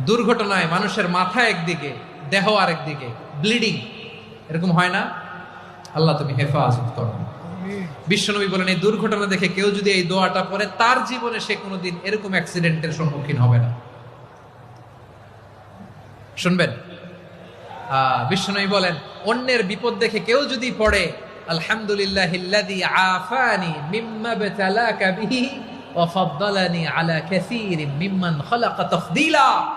দুর্ঘটনায় মানুষের মাথা একদিকে দেহ আরেকদিকে ব্লিডিং এরকম হয় না? আল্লাহ তুমি হেফাজত করো। বিশ্বনবী বলেন এই দুর্ঘটনা দেখে কেউ যদি এই দোয়াটা পড়ে তার জীবনে সে কোনোদিন এরকম অ্যাক্সিডেন্টের সম্মুখীন হবে না। শুনবেন? আহ, বিশ্বনবী বলেন অন্যের বিপদ দেখে কেউ যদি পড়ে আলহামদুলিল্লাহ আফানি মিম্মা বতালাকা বিহি ওয়া ফাদ্দালানি আলা কাসীরিম মিম্মান খালাকা তাফদীলা।